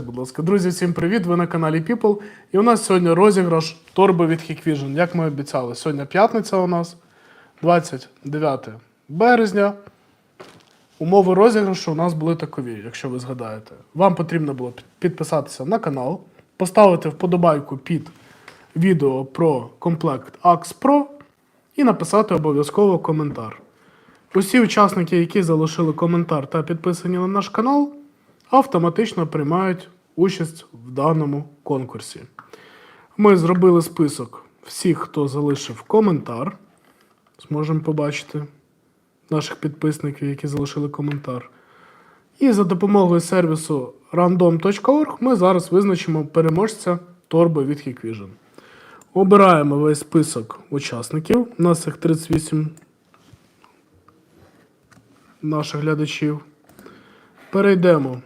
Будь ласка, друзі, всім привіт! Ви на каналі People. І у нас сьогодні розіграш торби від Hikvision. Як ми обіцяли, сьогодні п'ятниця у нас 29 березня. Умови розіграшу у нас були такові, якщо ви згадаєте. Вам потрібно було підписатися на канал, поставити вподобайку під відео про комплект Axe Pro і написати обов'язково коментар. Усі учасники, які залишили коментар та підписані на наш канал, автоматично приймають участь в даному конкурсі. Ми зробили список всіх, хто залишив коментар. Зможемо побачити наших підписників, які залишили коментар. І за допомогою сервісу random.org ми зараз визначимо переможця торби від Hikvision. Обираємо весь список учасників. У нас їх 38 наших глядачів. Перейдемо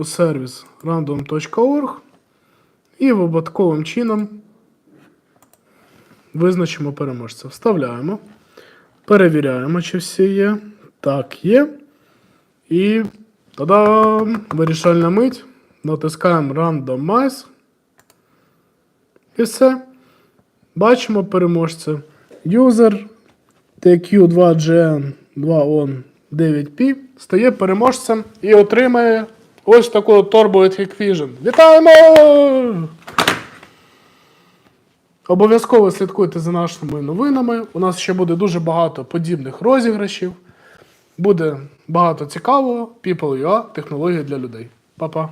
у сервіс random.org і випадковим чином визначимо переможця. Вставляємо, перевіряємо, чи всі є. Так, є. І та-дам! Вирішальна мить. Натискаємо Randomize. І все. Бачимо переможця. User TQ2GN2ON9P стає переможцем і отримає ось таку торбу від Hikvision. Вітаємо! Обов'язково слідкуйте за нашими новинами. У нас ще буде дуже багато подібних розіграшів. Буде багато цікавого. People.ua – технології для людей. Па-па!